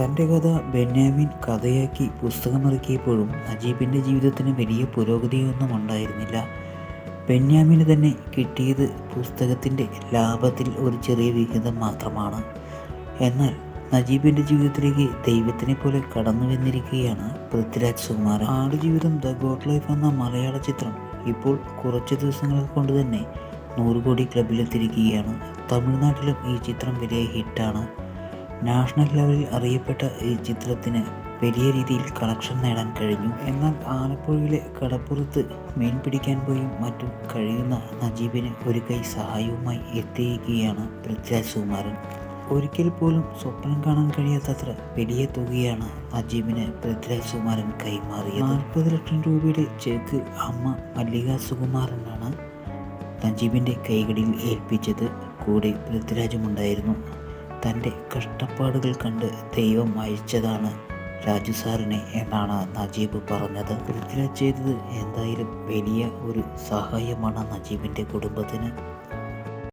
തന്റെ കഥ ബെന്യാമിൻ കഥയാക്കി പുസ്തകമിറക്കിയപ്പോഴും നജീബിന്റെ ജീവിതത്തിന് വലിയ പുരോഗതിയൊന്നും ഉണ്ടായിരുന്നില്ല. ബെന്യാമിന് തന്നെ കിട്ടിയത് പുസ്തകത്തിന്റെ ലാഭത്തിൽ ഒരു ചെറിയ വിഹിതം മാത്രമാണ്. എന്നാൽ നജീബിന്റെ ജീവിതത്തിലേക്ക് ദൈവത്തിനെ പോലെ കടന്നു വന്നിരിക്കുകയാണ് Prithviraj Sukumaran. Aadujeevitham the goat life എന്ന മലയാള ചിത്രം ഇപ്പോൾ കുറച്ച് ദിവസങ്ങൾ കൊണ്ട് തന്നെ നൂറ് കോടി ക്ലബിലെത്തിയിരിക്കുകയാണ്. തമിഴ്നാട്ടിലും ഈ ചിത്രം വലിയ ഹിറ്റാണ്. നാഷണൽ ലെവലിൽ അറിയപ്പെട്ട ഈ ചിത്രത്തിന് വലിയ രീതിയിൽ കളക്ഷൻ നേടാൻ കഴിഞ്ഞു. എന്നാൽ ആലപ്പുഴയിലെ കടപ്പുറത്ത് മീൻ പിടിക്കാൻ പോയും മറ്റും കഴിയുന്ന നജീബിന് ഒരു കൈ സഹായവുമായി എത്തിയിരിക്കുകയാണ് പൃഥ്വിരാജ് സുകുമാരൻ ഒരിക്കൽ പോലും സ്വപ്നം കാണാൻ കഴിയാത്തത്ര വലിയ തുകയാണ് നജീബിന് പൃഥ്വിരാജ് സുകുമാരൻ കൈമാറിയത്. നാൽപ്പത് ലക്ഷം രൂപയുടെ ചെക്ക് അമ്മ മല്ലിക സുകുമാരനാണ് നജീബിന്റെ കൈകളിൽ ഏൽപ്പിച്ചത്. കൂടെ പൃഥ്വിരാജുമുണ്ടായിരുന്നു തന്റെ കഷ്ടപ്പാടുകൾ കണ്ട് ദൈവം അയച്ചതാണ് രാജു സാറിനെ എന്നാണ് നജീബ് പറഞ്ഞത്. പൃഥ്വിരാജ് ചെയ്തത് എന്തായാലും വലിയ ഒരു സഹായമാണ് നജീബിന്റെ കുടുംബത്തിന്.